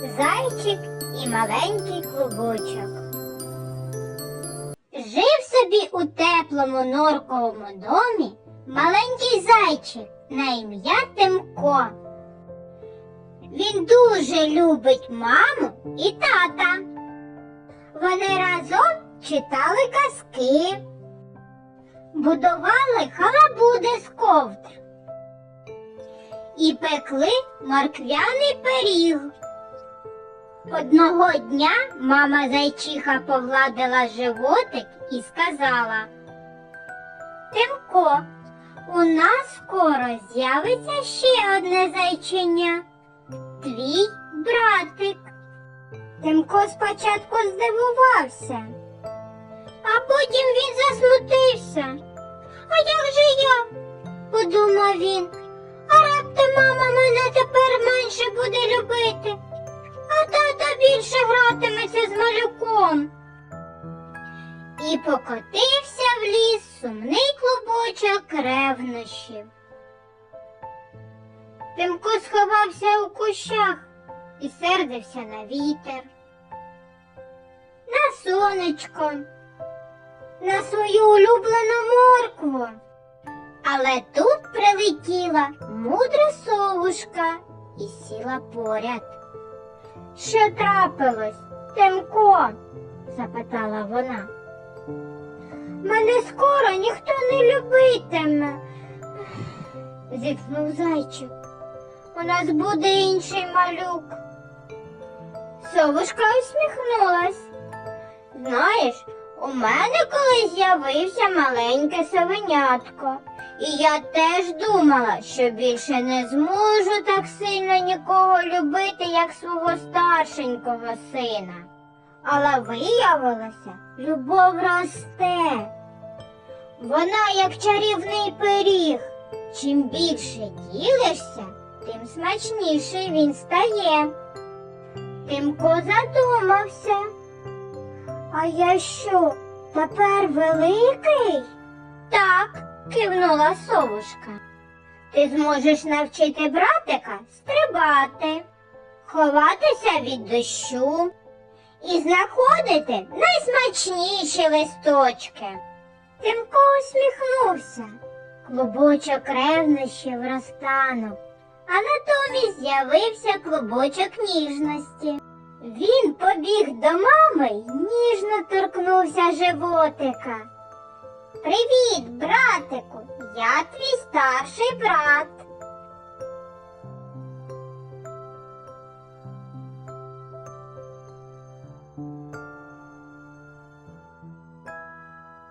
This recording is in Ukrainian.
Зайчик і маленький клубочок. Жив собі у теплому норковому домі маленький зайчик на ім'я Тимко. Він дуже любить маму і тата. Вони разом читали казки, будували халабуди з ковдр і пекли морквяний пиріг. Одного дня мама зайчиха погладила животик і сказала Тимко, у нас скоро з'явиться ще одне зайчиня. Твій братик. Тимко спочатку здивувався, а потім він засмутився. А як же я? подумав він. А раптом мама мене тепер менше буде любити, більше гратиметься з малюком. І покотився в ліс сумний клубочок ревнощів. Тимко сховався у кущах і сердився на вітер, на сонечко, на свою улюблену моркву. Але тут прилетіла мудра совушка і сіла поряд. Що трапилось, Тимко? запитала вона. Мене скоро ніхто не любитиме, зітхнув зайчик. У нас буде інший малюк. Совушка усміхнулась. Знаєш, у мене колись з'явився маленьке совенятко, і я теж думала, що більше не зможу так сильно нікого любити, як свого старшенького сина. Але виявилося, любов росте. Вона як чарівний пиріг. Чим більше ділишся, тим смачніший він стає. Тимко задумався. А я що, тепер великий? Так, кивнула совушка. Ти зможеш навчити братика стрибати, ховатися від дощу і знаходити найсмачніші листочки. Тимко усміхнувся. Клубочок ревнощів розтанув, а натомість з'явився клубочок ніжності. Він побіг до мами й ніжно торкнувся животика. Привіт, братику, я твій старший брат.